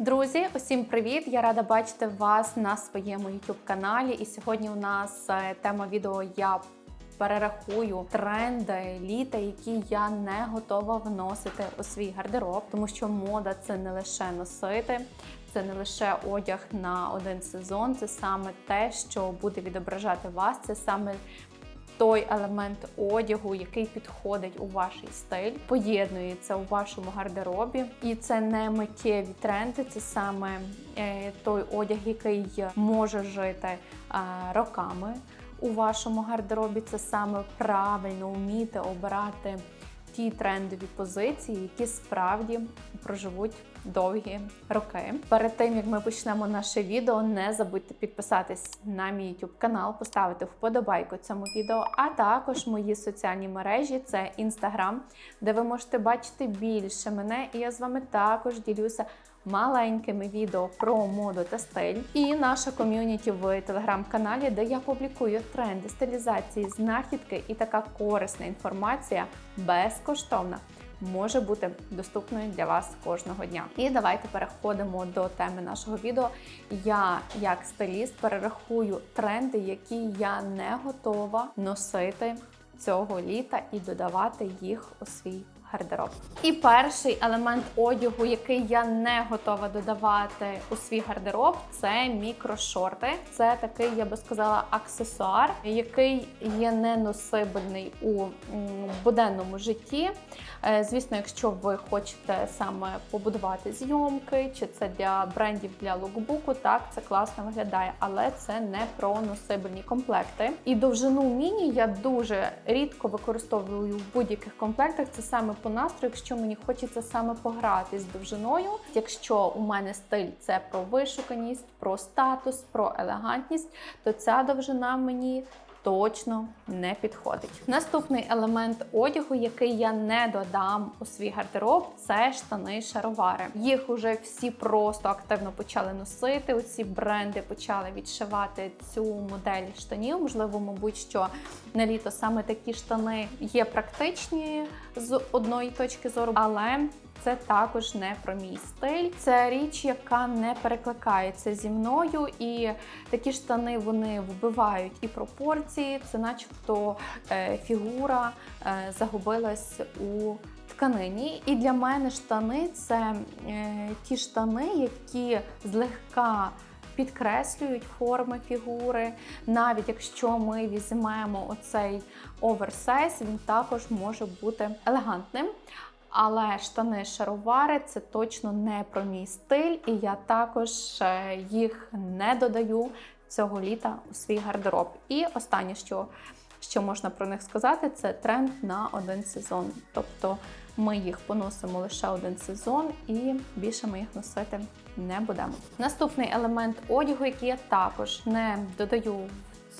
Друзі, усім привіт! Я рада бачити вас на своєму youtube каналі. І сьогодні у нас е, тема відео я перерахую тренди літа, які я не готова вносити у свій гардероб, тому що мода це не лише носити. Це не лише одяг на один сезон, це саме те, що буде відображати вас. Це саме той елемент одягу, який підходить у ваш стиль, поєднується у вашому гардеробі. І це не миттєві тренди, це саме е, той одяг, який може жити е, роками у вашому гардеробі. Це саме правильно вміти обирати ті трендові позиції, які справді проживуть довгі роки. Перед тим як ми почнемо наше відео, не забудьте підписатись на мій YouTube канал, поставити вподобайку цьому відео, а також мої соціальні мережі це Instagram, де ви можете бачити більше мене, і я з вами також ділюся. Маленькими відео про моду та стиль, і наша ком'юніті в телеграм-каналі, де я публікую тренди, стилізації, знахідки і така корисна інформація безкоштовна може бути доступною для вас кожного дня. І давайте переходимо до теми нашого відео. Я, як стиліст, перерахую тренди, які я не готова носити цього літа і додавати їх у свій гардероб. І перший елемент одягу, який я не готова додавати у свій гардероб, це мікрошорти. Це такий, я би сказала, аксесуар, який є неносибельний у буденному житті. Е, звісно, якщо ви хочете саме побудувати зйомки, чи це для брендів для лукбуку, так це класно виглядає, але це не про носибельні комплекти. І довжину міні я дуже рідко використовую в будь-яких комплектах. Це саме по настрою, якщо мені хочеться саме пограти з довжиною. Якщо у мене стиль це про вишуканість, про статус, про елегантність, то ця довжина мені точно не підходить. Наступний елемент одягу, який я не додам у свій гардероб, це штани-шаровари. Їх уже всі просто активно почали носити. Оці бренди почали відшивати цю модель штанів. Можливо, мабуть, що на літо саме такі штани є практичні з одної точки зору, але це також не про мій стиль. Це річ, яка не перекликається зі мною, і такі штани вони вбивають і пропорції. Це, начебто, е, фігура е, загубилась у тканині. І для мене штани це е, ті штани, які злегка. Підкреслюють форми фігури. Навіть якщо ми візьмемо оцей оверсайз, він також може бути елегантним. Але штани шаровари це точно не про мій стиль, і я також е, їх не додаю цього літа у свій гардероб. І останнє, що що можна про них сказати, це тренд на один сезон. Тобто ми їх поносимо лише один сезон, і більше ми їх носити не будемо. Наступний елемент одягу, який я також не додаю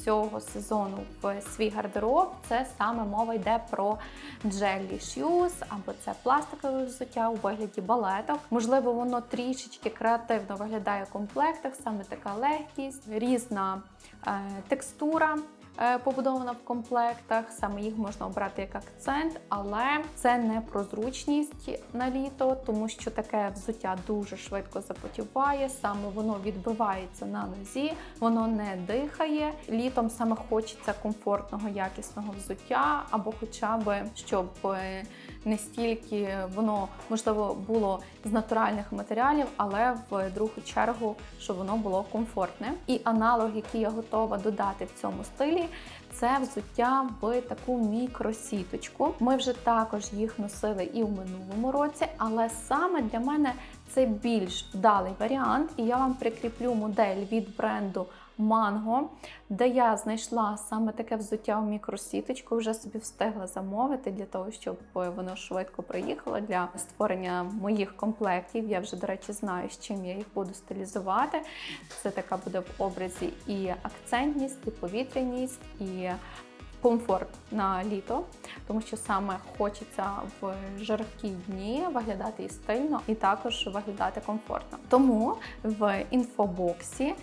цього сезону в свій гардероб, це саме мова йде про джелі shoes, або це пластикове взуття у вигляді балеток. Можливо, воно трішечки креативно виглядає в комплектах, саме така легкість, різна е, текстура. Е, побудована в комплектах, саме їх можна обрати як акцент, але це не про зручність на літо, тому що таке взуття дуже швидко запотіває, саме воно відбивається на нозі, воно не дихає. Літом саме хочеться комфортного, якісного взуття, або хоча б щоб е, не стільки воно можливо було з натуральних матеріалів, але в другу чергу, щоб воно було комфортне. І аналог, який я готова додати в цьому стилі, це взуття в таку мікросіточку. Ми вже також їх носили і в минулому році, але саме для мене це більш вдалий варіант, і я вам прикріплю модель від бренду манго, де я знайшла саме таке взуття в мікросіточку, вже собі встигла замовити для того, щоб воно швидко приїхало для створення моїх комплектів. Я вже, до речі, знаю, з чим я їх буду стилізувати. Це така буде в образі і акцентність, і повітряність, і комфорт на літо, тому що саме хочеться в жаркі дні виглядати і стильно, і також виглядати комфортно. Тому в інфобоксі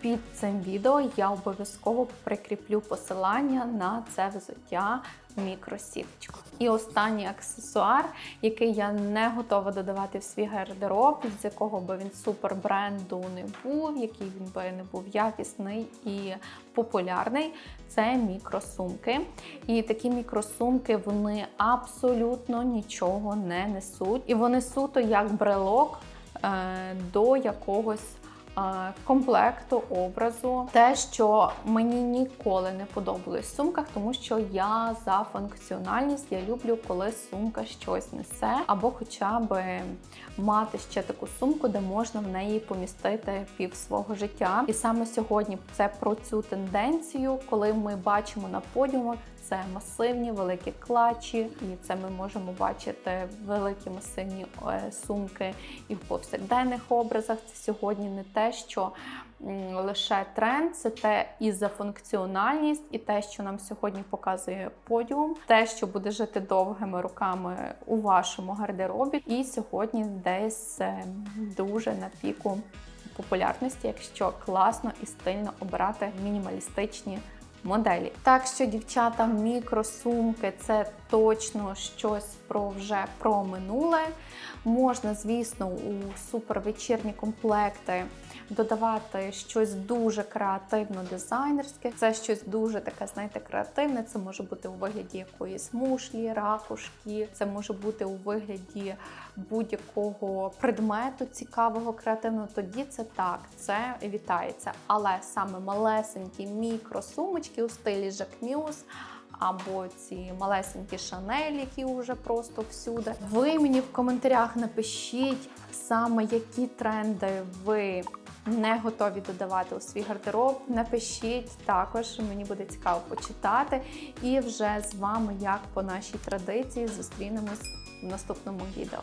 Під цим відео я обов'язково прикріплю посилання на це взуття мікросіточку. І останній аксесуар, який я не готова додавати в свій гардероб, з якого би він супер бренду не був, який він би не був якісний і популярний, це мікросумки. І такі мікросумки вони абсолютно нічого не несуть. І вони суто як брелок е, до якогось комплекту образу. Те, що мені ніколи не подобалось в сумках, тому що я за функціональність, я люблю, коли сумка щось несе, або хоча б мати ще таку сумку, де можна в неї помістити пів свого життя. І саме сьогодні це про цю тенденцію, коли ми бачимо на подіумах. Це масивні великі клачі, і це ми можемо бачити великі масивні е, сумки і в повсякденних образах. Це сьогодні не те, що лише тренд, це те і за функціональність, і те, що нам сьогодні показує подіум, те, що буде жити довгими руками у вашому гардеробі. І сьогодні десь е, дуже на піку популярності, якщо класно і стильно обирати мінімалістичні моделі. Так що, дівчата, мікросумки це точно щось про вже про минуле. Можна, звісно, у супервечірні комплекти додавати щось дуже креативно дизайнерське. Це щось дуже таке, знаєте, креативне. Це може бути у вигляді якоїсь мушлі, ракушки, це може бути у вигляді будь-якого предмету цікавого, креативного. Тоді це так, це вітається. Але саме малесенькі мікросумочки у стилі Jacques Muse або ці малесенькі шанель, які вже просто всюди. Ви мені в коментарях напишіть саме які тренди ви не готові додавати у свій гардероб. Напишіть також, мені буде цікаво почитати. І вже з вами, як по нашій традиції, зустрінемось в наступному відео.